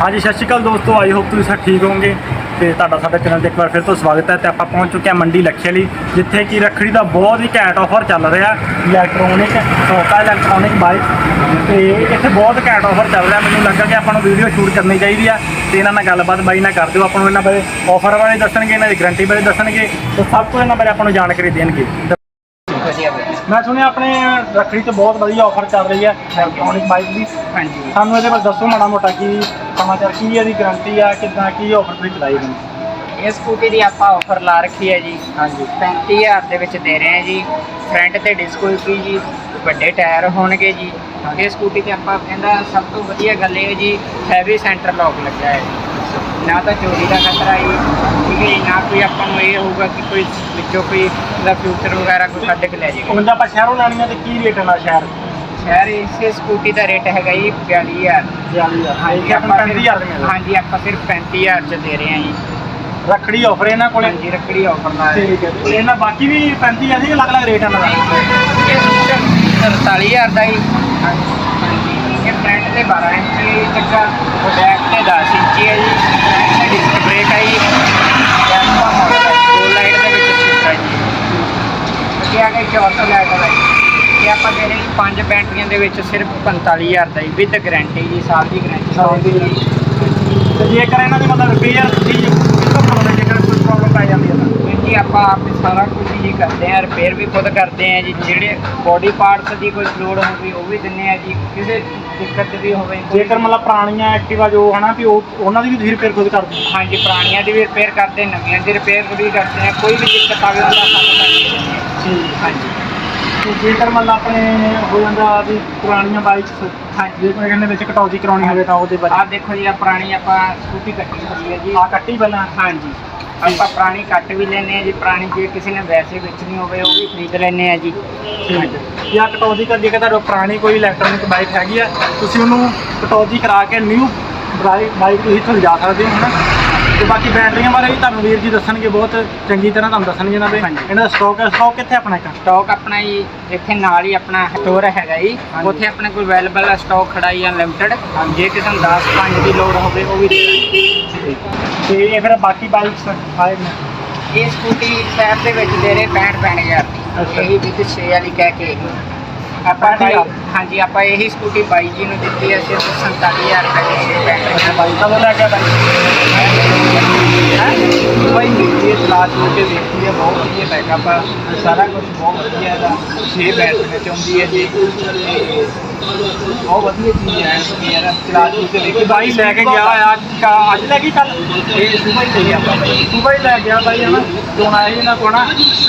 ਹਾਂਜੀ ਸਤਿ ਸ਼੍ਰੀ ਅਕਾਲ ਦੋਸਤੋ। ਆਈ ਹੋਪ ਤੁਸੀਂ ਸਭ ਠੀਕ ਹੋਵੋਗੇ। ਤੇ ਤੁਹਾਡਾ ਸਾਡੇ ਚੈਨਲ ਤੇ ਇੱਕ ਵਾਰ ਫਿਰ ਤੋਂ ਸਵਾਗਤ ਹੈ ਤੇ ਆਪਾਂ ਪਹੁੰਚ ਚੁੱਕੇ ਹਾਂ ਮੰਡੀ ਲੱਖੇ ਲਈ ਜਿੱਥੇ ਕਿ ਰੱਖੜੀ ਦਾ ਬਹੁਤ ਹੀ ਘੈਂਟ ਆਫਰ ਚੱਲ ਰਿਹਾ। ਇਲੈਕਟ੍ਰੋਨਿਕ ਸੋਕਾ ਇਲੈਕਟ੍ਰੋਨਿਕ ਬਾਈਕ ਤੇ ਇੱਥੇ ਬਹੁਤ ਘੈਂਟ ਆਫਰ ਚੱਲ ਰਿਹਾ। ਮੈਨੂੰ ਲੱਗਾ ਕਿ ਆਪਾਂ ਨੂੰ ਵੀਡੀਓ ਸ਼ੂਟ ਕਰਨੀ ਚਾਹੀਦੀ ਆ। ਤੇ ਇਹਨਾਂ ਨਾਲ ਗੱਲਬਾਤ ਬਾਈ ਨਾਲ ਕਰ ਦਿਓ। ਆਪਾਂ ਨੂੰ ਇਹਨਾਂ ਬਾਰੇ ਆਫਰ ਬਾਰੇ ਦੱਸਣਗੇ ਇਹਨਾਂ ਦੀ ਗਾਰੰਟੀ ਬਾਰੇ ਦੱਸਣਗੇ। ਤੇ ਸਭ ਕੁਝ ਇਹਨਾਂ ਬਾਰੇ ਆਪਾਂ ਨੂੰ ਜਾਣਕਾਰੀ ਦੇਣਗੇ। ਮੈਂ ਸੁਣਿਆ ਆਪਣੇ ਰੱਖੜੀ ਤੇ ਬਹੁਤ ਵਧੀਆ ਆਫਰ ਚੱਲ ਰਹੀ ਹੈ। ਇਲੈਕਟ੍ਰੋਨਿਕ ਬਾਈਕ ਦੀ। ਹਾਂਜੀ। ਸਾਨੂੰ ਇਹਦੇ ਬਾਰੇ ਦੱਸੋ ਮਾੜਾ ਮੋਟਾ ਕੀ ਸਮਾਚਾਰ ਕੀ ਇਹਦੀ ਗਾਰੰਟੀ ਆ? ਕਿੱਦਾਂ ਕੀ ਆਫਰ ਤੁਸੀਂ ਚਲਾਈ ਹੋਈ ਇਹ ਸਕੂਟੀ ਦੀ ਆਪਾਂ ਆਫਰ ਲਾ ਰੱਖੀ ਹੈ ਜੀ। ਹਾਂਜੀ। 35000 ਦੇ ਵਿੱਚ ਦੇ ਰਹੇ ਹਾਂ ਜੀ। ਫਰੰਟ ਤੇ ਡਿਸਕ ਹੋਊਗੀ ਜੀ ਵੱਡੇ ਟਾਇਰ ਹੋਣਗੇ ਜੀ। ਇਹ ਸਕੂਟੀ ਤੇ ਆਪਾਂ ਕਹਿੰਦਾ ਸਭ ਤੋਂ ਵਧੀਆ ਗੱਲ ਇਹ ਹੈ ਜੀ ਹੈਵੀ ਸੈਂਟਰ ਲੌਕ ਲੱਗਿਆ ਹੈ। ਨਾ ਤਾਂ ਚੋਰੀ ਦਾ ਖਤਰਾ ਹੈ ਠੀਕ ਹੈ ਜੀ, ਨਾ ਕੋਈ ਆਪਾਂ ਨੂੰ ਇਹ ਹੋਊਗਾ ਕਿ ਕੋਈ ਵਿੱਚੋਂ ਕੋਈ ਦਾ ਫਿਊਚਰ ਵਗੈਰਾ ਕੋਈ ਕੱਢ ਕੇ ਲੈ ਜਾਏਗਾ ਉਹ ਬੰਦਾ ਆਪਾਂ ਸ਼ਹਿਰੋਂ ਲੈਣੀ ਆ ਤੇ ਕੀ ਰੇਟ ਹੈ ਨਾਲ ਸ਼ਹਿਰ? ਸ਼ਹਿਰ ਇਸੇ ਸਕੂਟੀ ਦਾ ਰੇਟ ਹੈਗਾ ਜੀ 42000 40000 ਹਾਂਜੀ ਆਪਾਂ 35000 ਦੇ ਮਿਲਦਾ ਹਾਂਜੀ ਆਪਾਂ ਸਿਰਫ 35000 ਚ ਦੇ ਰਹੇ ਹਾਂ ਜੀ। ਰੱਖੜੀ ਆਫਰ ਇਹਨਾਂ ਕੋਲੇ? ਹਾਂਜੀ ਰੱਖੜੀ ਆਫਰ ਨਾਲ। ਠੀਕ ਹੈ ਤੇ ਇਹਨਾਂ ਬਾਕੀ ਵੀ 35 ਆ ਸੀ ਅਲੱਗ ਅਲੱਗ ਰੇਟ ਇਹਨਾਂ ਦਾ ਇਹ ਸਕੂਟਰ 47000 ਦਾ ਹੀ ਹਾਂਜੀ ਇਹ ਫਰੰਟ ਤੇ 12 ਇੰਚੀ ਚੱਕਾ ਬੈਕ ਤੇ 10 ਇੰਚੀ ਹੈ ਜੀ। ਡਿਸਕ ਬ੍ਰੇਕ ਹੈ ਜੀ। ਐਲਫਾ ਮਾਡਲ ਹੈ ਦੋ ਲਾਈਟ ਦੇ ਵਿੱਚ ਹੈ ਜੀ। ਇਹ ਆ ਗਿਆ 400 ਲਾਈਟ ਦਾ ਜੀ। ਇਹ ਆਪਾਂ ਦੇ ਰਹੇ ਜੀ ਪੰਜ ਬੈਟਰੀਆਂ ਦੇ ਵਿੱਚ ਸਿਰਫ 45000 ਦਾ ਜੀ ਵਿਦ ਗਾਰੰਟੀ ਜੀ ਸਾਲ ਦੀ ਗਾਰੰਟੀ ਸਾਲ ਦੀ ਤੇ ਜੇਕਰ ਇਹਨਾਂ ਦੀ ਮਤਲਬ ਰਿਪੇਅਰ ਤੁਸੀਂ ਕਿੱਥੋਂ ਕਰਾਉਂਦੇ ਜੇਕਰ ਕੋਈ ਪ੍ਰੋਬਲਮ ਪੈ ਜਾਂਦੀ ਹੈ ਤਾਂ? ਜੀ ਆਪਾਂ ਆਪ ਹੀ ਸਾਰਾ ਕੁਝ ਹੀ ਕਰਦੇ ਆ ਰਿਪੇਅਰ ਵੀ ਖੁਦ ਕਰਦੇ ਆ ਜੀ ਜਿਹੜੇ ਬੋਡੀ ਪਾਰਟਸ ਦੀ ਕੋਈ ਲੋੜ ਹੋਵੇ ਉਹ ਵੀ ਦਿੰਨੇ ਆ ਜੀ ਕਿਸੇ ਦਿੱਕਤ ਵੀ ਹੋਵੇ ਜੇਕਰ ਮਤਲਬ ਪੁਰਾਣੀਆਂ ਐਕਟਿਵਾ ਜੋ ਹਨਾ ਵੀ ਉਹ ਉਹਨਾਂ ਦੀ ਵੀ ਤੁਸੀਂ ਰਿਪੇਅਰ ਖੁਦ ਕਰਦੇ ਹੋ? ਹਾਂਜੀ ਪੁਰਾਣੀਆਂ ਦੀ ਵੀ ਰਿਪੇਅਰ ਕਰਦੇ ਨਵੀਆਂ ਦੀ ਰਿਪੇਅਰ ਵੀ ਕਰਦੇ ਆ ਕੋਈ ਵੀ ਦਿੱਕਤ ਆਵੇ ਉਹਦਾ ਸਾਨੂੰ ਆ ਠੀਕ। ਹਾਂਜੀ। ਤੇ ਜੇਕਰ ਮਤਲਬ ਆਪਣੇ ਹੋ ਜਾਂਦਾ ਵੀ ਪੁਰਾਣੀਆਂ ਬਾਈਕਸ ਹਾਂਜੀ। ਜੇ ਕੋਈ ਕਹਿੰਦੇ ਵਿੱਚ ਕਟੌਤੀ ਕਰਾਉਣੀ ਹੋਵੇ ਤਾਂ ਉਹਦੇ ਬਾਰੇ। ਆਹ ਦੇਖੋ ਜੀ ਆ ਪੁਰਾਣੀ ਆਪਾਂ ਸਕੂਟੀ ਕੱਟੀ ਹੋਈ ਹੈ ਜੀ। ਆ ਕੱਟੀ ਪਹਿਲਾਂ? ਹਾਂਜੀ। ਆਪਾਂ ਪੁਰਾਣੀ ਕੱਟ ਵੀ ਲੈਨੇ ਆ ਜੀ। ਪੁਰਾਣੀ ਜੇ ਕਿਸੇ ਨੇ ਵੈਸੇ ਵੇਚਣੀ ਹੋਵੇ ਉਹ ਵੀ ਖਰੀਦ ਲੈਨੇ ਆ ਜੀ। ਜਾਂ ਕਟੌਤੀ ਕਰ ਜੇਕਰ ਤੁਹਾਡੇ ਕੋਲ ਪੁਰਾਣੀ ਕੋਈ ਇਲੈਕਟ੍ਰੋਨਿਕ ਬਾਈਕ ਹੈਗੀ ਆ ਤੁਸੀਂ ਉਹਨੂੰ ਕਟੌਤੀ ਕਰਾ ਕੇ ਨਿਊ ਬਾਈਕ ਤੁਸੀਂ ਇੱਥੋਂ ਲਿਜਾ ਸਕਦੇ ਹੋ ਹਨਾ? ਤੇ ਬਾਕੀ ਬੈਟਰੀਆਂ ਬਾਰੇ ਵੀ ਤੁਹਾਨੂੰ ਵੀਰ ਜੀ ਦੱਸਣਗੇ ਬਹੁਤ ਚੰਗੀ ਤਰ੍ਹਾਂ ਤੁਹਾਨੂੰ ਦੱਸਣਗੇ ਇਹਨਾਂ ਦੇ। ਹਾਂਜੀ। ਇਹਨਾਂ ਦਾ ਸਟਾਕ ਹੈ ਸਟਾਕ ਕਿੱਥੇ ਆਪਣਾ ਇੱਕ? ਸਟਾਕ ਆਪਣਾ ਜੀ ਇੱਥੇ ਨਾਲ ਹੀ ਆਪਣਾ ਸਟੋਰ ਹੈਗਾ ਜੀ। ਹਾਂਜੀ। ਉੱਥੇ ਆਪਣੇ ਕੋਲ ਅਵੇਲੇਬਲ ਹੈ ਸਟਾਕ ਖੜਾ ਹੀ ਅਨਲਿਮਟਿਡ ਜੇ ਕਿਸੇ ਨੂੰ 10 5 ਦੀ ਲੋੜ ਹੋਵੇ ਉਹ ਵੀ ਦੇ ਦਾਂਗੇ ਤੇ ਇਹ ਫਿਰ ਬਾਕੀ ਬਾਈਕਸ ਆਏ ਨੇ? ਇਹ ਸਕੂਟੀ ਸ਼ਹਿਰ ਦੇ ਵਿੱਚ ਦੇ ਰਹੇ 65 65000 ਦੀ। ਅੱਛਾ। ਇਹੀ ਵਿੱਚ 6 ਵਾਲੀ ਕਹਿ ਕੇ ਆਪਾਂ 65 ਬਾਈ- ਹਾਂਜੀ ਆਪਾਂ ਇਹੀ ਸਕੂਟੀ ਬਾਈ ਜੀ ਨੂੰ ਦਿੱਤੀ ਹੈ ਸਿਰਫ 47000 ਰੁਪਏ ਦੀ ਛੇ ਪੈਂਟ ਅੱਛਾ ਬਾਈਕ ਕਦੋਂ ਲੈ ਕੇ ਭਾਈ ਇਹ ਚਲਾ ਚੂ ਕੇ ਦੇਖੀ ਹੈ ਬਹੁਤ ਵਧੀਆ ਬੈਕਅਪ ਆ। ਸਾਰਾ ਕੁਝ ਬਹੁਤ ਵਧੀਆ ਦਾ 6 ਬੈਟਰੀਆਂ ਚਾਹੁੰਦੀ ਹੈ ਜੀ। ਬਹੁਤ ਵਧੀਆ ਚੀਜ਼ ਹੈ ਯਾਰ ਚਲਾ ਚੂ ਕੇ ਬਾਈ ਲੈ ਕੇ ਗਿਆ ਆ ਕ- ਅੱਜ ਲੈ ਕੇ ਕੱਲ ਇਹ ਸੁਬਹ ਹੀ ਲਈ ਆਪਾਂ ਭਾਈ ਲੈ ਗਿਆ ਬਾਈ, ਹਨਾ? ਚੋਣ ਆਇਆ ਇਹਨਾਂ ਕੋਲ ਨਾ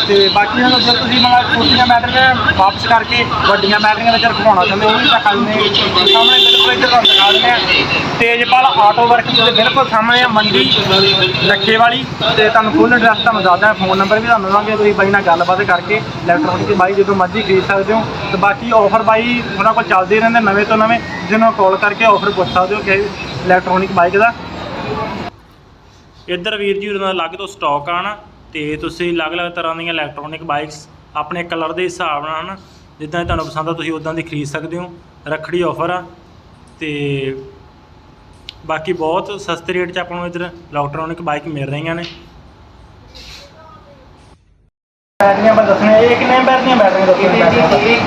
ਤੇ ਬਾਕੀ ਇਹਨਾਂ ਨੂੰ ਤੁਸੀਂ ਮਤਲਬ ਛੋਟੀਆਂ ਬੈਟਰੀਆਂ ਵਾਪਸ ਕਰਕੇ ਵੱਡੀਆਂ ਬੈਟਰੀਆਂ ਵਿੱਚ ਰਖਵਾਉਣਾ ਚਾਹੁੰਦੇ ਹੋ, ਉਹ ਵੀ ਤਾਂ ਦਿੰਦੇ ਹਾਂ। ਸਾਹਮਣੇ ਬਿਲਕੁਲ ਇੱਧਰ ਤੁਹਾਨੂੰ ਦਿਖਾ ਦਿੰਦੇ ਆ ਤੇਜਪਾਲ ਆਟੋ ਵਰਕ ਦੇ ਬਿਲਕੁਲ ਸਾਹਮਣੇ ਆ ਮੰਡੀ ਰੱਖੇ ਵਾਲੀ। ਤੇ ਤੁਹਾਨੂੰ ਫੁੱਲ ਐਡਰੈਸ ਤੁਹਾਨੂੰ ਦੱਸਦਾ ਫੋਨ ਨੰਬਰ ਵੀ ਤੁਹਾਨੂੰ ਦਵਾਂਗੇ, ਤੁਸੀਂ ਬਾਈ ਨਾਲ ਗੱਲਬਾਤ ਕਰਕੇ ਇਲੈਕਟ੍ਰੋਨਿਕ ਦੀ ਬਾਈ ਜਦੋਂ ਮਰਜ਼ੀ ਖਰੀਦ ਸਕਦੇ ਹੋ। ਤੇ ਬਾਕੀ ਆਫਰ ਬਾਈ ਉਹਨਾਂ ਕੋਲ ਚੱਲ ਚੱਲਦੇ ਰਹਿੰਦੇ ਨਵੇਂ ਤੋਂ ਨਵੇਂ ਜਿਹਨੂੰ ਕਾਲ ਕਰਕੇ ਆਫਰ ਪੁੱਛ ਸਕਦੇ ਹੋ ਕਿ ਇਲੈਕਟ੍ਰੋਨਿਕ ਬਾਈਕ ਦਾ। ਇੱਧਰ ਵੀਰ ਜੀ ਉਹਨਾਂ ਦਾ ਅਲੱਗ ਤੋਂ ਸਟਾਕ ਆਣਾ ਤੇ ਤੁਸੀਂ ਅਲੱਗ-ਅਲੱਗ ਤਰ੍ਹਾਂ ਦੀਆਂ ਇਲੈਕਟ੍ਰੋਨਿਕ ਬਾਈਕਸ ਆਪਣੇ ਕਲਰ ਦੇ ਹਿਸਾਬ ਨਾਲ ਨਾ ਜਿੱਦਾਂ ਦੀ ਤੁਹਾਨੂੰ ਪਸੰਦ ਆ ਤੁਸੀਂ ਉਦਾਂ ਦੀ ਖਰੀਦ ਸਕਦੇ ਹੋ। ਰੱਖੜੀ ਆਫਰ ਆ ਤੇ ਬਾਕੀ ਬਹੁਤ ਸਸਤੇ ਰੇਟ 'ਚ ਆਪਾਂ ਨੂੰ ਇੱਧਰ ਇਲੈਕਟ੍ਰੋਨਿਕ ਬਾਈਕ ਮਿਲ ਰਹੀਆਂ ਨੇ। ਬੈਟਰੀਆਂ ਮੈਂ ਦੱਸਣਾ ਇਹ ਕਿੰਨੇ ਦੀਆਂ ਬੈਟਰੀਆਂ ਇਹਦੇ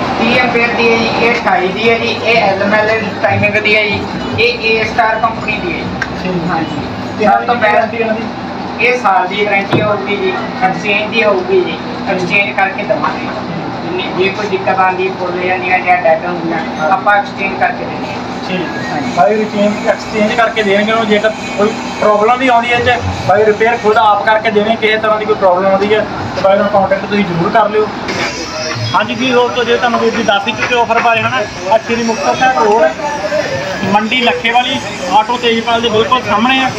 ਜੀ ਇਹ 30 ਐਂਪੀਅਰ ਦੀ ਹੈ ਜੀ ਇਹ 28 ਦੀ ਹੈ ਜੀ ਇਹ ਐਲਐਮਐਲ ਟਾਈਮਿੰਗ ਦੀ ਹੈ ਜੀ ਇਹ ਏ ਸਟਾਰ ਕੰਪਨੀ ਦੀ ਹੈ ਜੀ। ਹਾਂਜੀ। ਤੇ ਸਭ ਤੋਂ ਬੈਸਟ ਇਹਨਾਂ ਦੀ? ਇਹ ਸਾਲ ਦੀ ਗਾਰੰਟੀ ਹੋਊਗੀ ਜੀ ਐਕਸਚੇਂਜ ਦੀ ਹੋਊਗੀ ਜੀ ਐਕਸਚੇਂਜ ਕਰਕੇ ਦਵਾਂਗੇ। ਜਿੰਨੀ- ਜੇ ਕੋਈ ਦਿੱਕਤ ਆਉਂਦੀ ਫੁੱਲ ਜਾਂਦੀਆਂ ਜਾਂ ਡੈਡ ਹੁੰਦੀਆਂ ਆਪਾਂ ਐਕਸਚੇਂਜ ਕਰਕੇ ਦਿੰਦੇ ਹਾਂ। ਠੀਕ ਹੈ। ਬਾਈ ਰਿਚੇਂਜ ਐਕਸਚੇਂਜ ਕਰਕੇ ਦੇਣਗੇ ਉਹਨੂੰ ਜੇਕਰ ਕੋਈ ਪ੍ਰੋਬਲਮ ਵੀ ਆਉਂਦੀ ਹੈ ਤੇ ਬਾਈ ਰਿਪੇਅਰ ਖੁਦ ਆਪ ਕਰਕੇ ਦੇਣੇ ਕਿਸੇ ਤਰ੍ਹਾਂ ਦੀ ਕੋਈ ਪ੍ਰੋਬਲਮ ਆਉਂਦੀ ਹੈ ਤੇ ਬਾਈ ਨਾਲ ਕੰਟੈਕਟ ਤੁਸੀਂ ਜ਼ਰੂਰ ਕਰ ਲਿਓ। ਹਾਂਜੀ ਜੀ ਤੋਂ ਜੇ ਤੁਹਾਨੂੰ ਵੀਰ ਜੀ ਦੱਸ ਹੀ ਚੁੱਕੇ ਆਫਰ ਬਾਰੇ, ਹਨਾ? ਆਹ ਸ਼੍ਰੀ ਮੁਕਤਸਰ ਸਾਹਿਬ ਰੋਡ, ਮੰਡੀ ਲੱਖੇ ਵਾਲੀ, ਆਟੋ ਤੇਜਪਾਲ ਦੇ ਬਿਲਕੁਲ ਸਾਹਮਣੇ ਆ।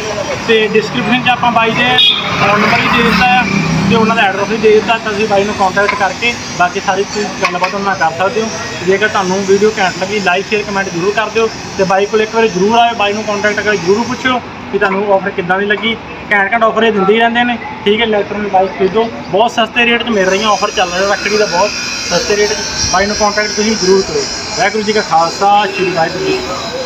ਤੇ ਡਿਸਕ੍ਰਿਪਸ਼ਨ 'ਚ ਆਪਾਂ ਬਾਈ ਦੇ ਫੋਨ ਨੰਬਰ ਵੀ ਦੇ ਦਿੱਤਾ ਆ, ਤੇ ਉਹਨਾਂ ਦਾ ਐਡਰੈਸ ਵੀ ਦੇ ਦਿੱਤਾ ਤੁਸੀਂ ਬਾਈ ਨੂੰ ਕੰਟੈਕਟ ਕਰਕੇ ਬਾਕੀ ਸਾਰੀ ਚੀਜ਼ ਗੱਲਬਾਤ ਉਹਨਾਂ ਨਾਲ ਕਰ ਸਕਦੇ ਹੋ। ਜੇਕਰ ਤੁਹਾਨੂੰ ਵੀਡੀਓ ਘੈਂਟ ਲੱਗੀ ਲਾਈਕ ਸ਼ੇਅਰ ਕਮੈਂਟ ਜ਼ਰੂਰ ਕਰ ਦਿਓ। ਤੇ ਬਾਈ ਕੋਲ ਇੱਕ ਵਾਰੀ ਜ਼ਰੂਰ ਆਇਓ, ਬਾਈ ਨੂੰ ਕੰਟੈਕਟ ਕਰਕੇ ਜ਼ਰੂਰ ਪੁੱਛਿਓ ਕਿ ਤੁਹਾਨੂੰ ਆਫਰ ਕਿੱਦਾਂ ਦੀ ਲੱਗੀ। ਘੈਂਟ ਘੈਂਟ ਆਫਰ ਇਹ ਦਿੰਦੇ ਹੀ ਰਹਿੰਦੇ ਨੇ। ਠੀਕ ਹੈ ਇਲੈਕਟ੍ਰੋਨਿਕ ਬਾਈਕ ਖਰੀਦੋ। ਬਹੁਤ ਸਸਤੇ ਰੇਟ 'ਚ ਮਿਲ ਰਹੀਆਂ ਆਫਰ ਚੱਲ ਰਿਹਾ, ਰੱਖੜੀ ਦਾ ਬਹੁਤ ਸਸਤੇ ਰੇਟ 'ਚ। ਬਾਈ ਨੂੰ ਕੰਟੈਕਟ ਤੁਸੀਂ ਜ਼ਰੂਰ ਕਰੋ ਵਾਹਿਗੁਰੂ ਜੀ ਕਾ ਖਾਲਸਾ, ਸ਼੍ਰੀ ਵਾਹਿਗੁਰੂ ਜੀ ਜੀ